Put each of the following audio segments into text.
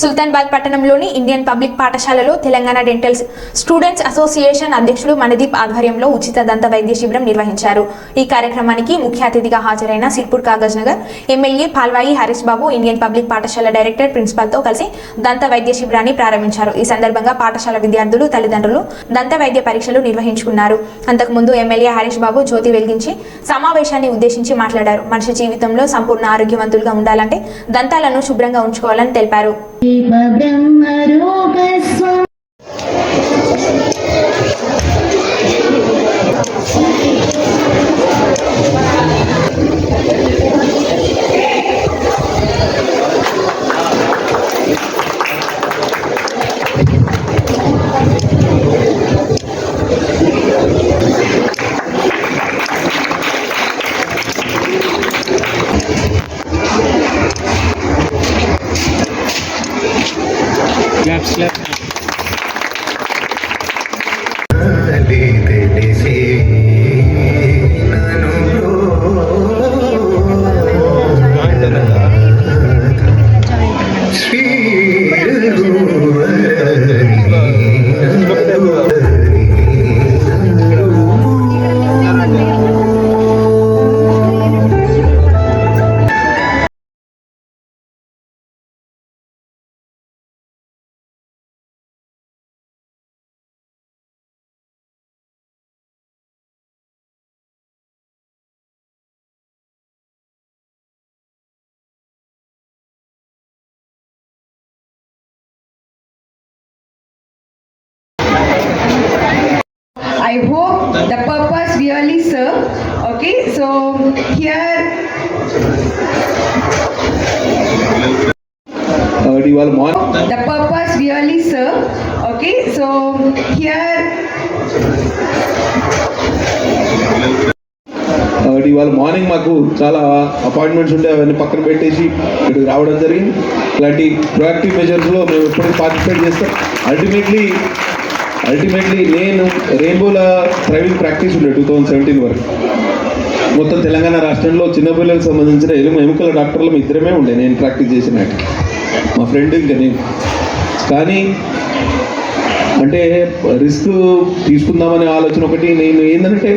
సుల్తాన్బాద్ పట్టణంలోని Indian public పాఠశాలలో Telangana dental students association అధ్యక్షులు మనదీప్ ఆధ్వర్యంలో ఉచిత దంత వైద్య శిబిరం నిర్వహించారు. ఈ కార్యక్రమానికి ముఖ్య అతిథిగా హాజరైన Sirpur Kagaz Nagar MLA Palvai Harish Babu Indian public పాఠశాల డైరెక్టర్ ప్రిన్సిపాల్తో కలిసి దంత వైద్య శిబిరాన్ని ప్రారంభించారు. ఈ సందర్భంగా పాఠశాల విద్యార్థులు తల్లిదండ్రులు దంత వైద్య పరీక్షలు నిర్వహించుకున్నారు. అంతకుముందు ఎమ్మెల్యే హరీష్ బాబు జ్యోతి వెలిగించి సమావేశాన్ని ఉద్దేశించి మాట్లాడారు. మనిషి జీవితంలో సంపూర్ణ ఆరోగ్యవంతులుగా ఉండాలంటే దంతాలను శుభ్రంగా ఉంచుకోవాలని తెలిపారు. ब्रह्मरूपस्वम् Thank you. clap. Clap. I hope the purpose really serve. Okay, so here Uh, the purpose really serve. Okay, so here Uh, ఇవాళ మార్నింగ్ మాకు చాలా అపాయింట్మెంట్స్ ఉంటే అవన్నీ పక్కన పెట్టేసి ఇక్కడికి రావడం జరిగింది ఇలాంటి ప్రొయాక్టివ్ మెజర్స్లో మేము ఎప్పటికీ పార్టిసిపేట్ చేస్తాం అల్టిమేట్లీ అల్టిమేట్లీ నేను రెయిన్బోల ప్రైవేట్ ప్రాక్టీస్ ఉండే టూ థౌజండ్ సెవెంటీన్ వరకు. మొత్తం తెలంగాణ రాష్ట్రంలో చిన్నపిల్లలకు సంబంధించిన ఎలుము ఎముకల డాక్టర్లు ఇద్దరమే ఉండే. నేను ప్రాక్టీస్ చేసినట్టు మా ఫ్రెండ్ ఇంకా నేను. కానీ అంటే రిస్క్ తీసుకుందామనే ఆలోచన ఒకటి నేను ఏంటంటే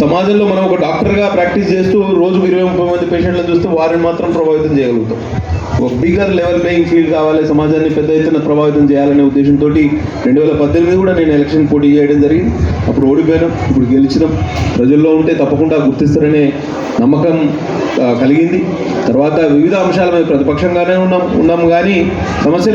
సమాజంలో మనం ఒక డాక్టర్గా ప్రాక్టీస్ చేస్తూ రోజుకు ఇరవై ముప్పై మంది పేషెంట్లను చూస్తూ వారిని మాత్రం ప్రభావితం చేయగలుగుతాం. ఒక బిగ్గర్ లెవెల్ ప్లేయింగ్ ఫీల్డ్ కావాలి సమాజాన్ని పెద్ద ఎత్తున ప్రభావితం చేయాలనే ఉద్దేశంతో రెండు వేల పద్దెనిమిది కూడా నేను ఎలక్షన్ పోటీ చేయడం జరిగింది. అప్పుడు ఓడిపోయాను ఇప్పుడు గెలిచినాం. ప్రజల్లో ఉంటే తప్పకుండా గుర్తిస్తారనే నమ్మకం కలిగింది. తర్వాత వివిధ అంశాల మీద ప్రతిపక్షంగానే ఉన్నాం ఉన్నాము కానీ సమస్యలు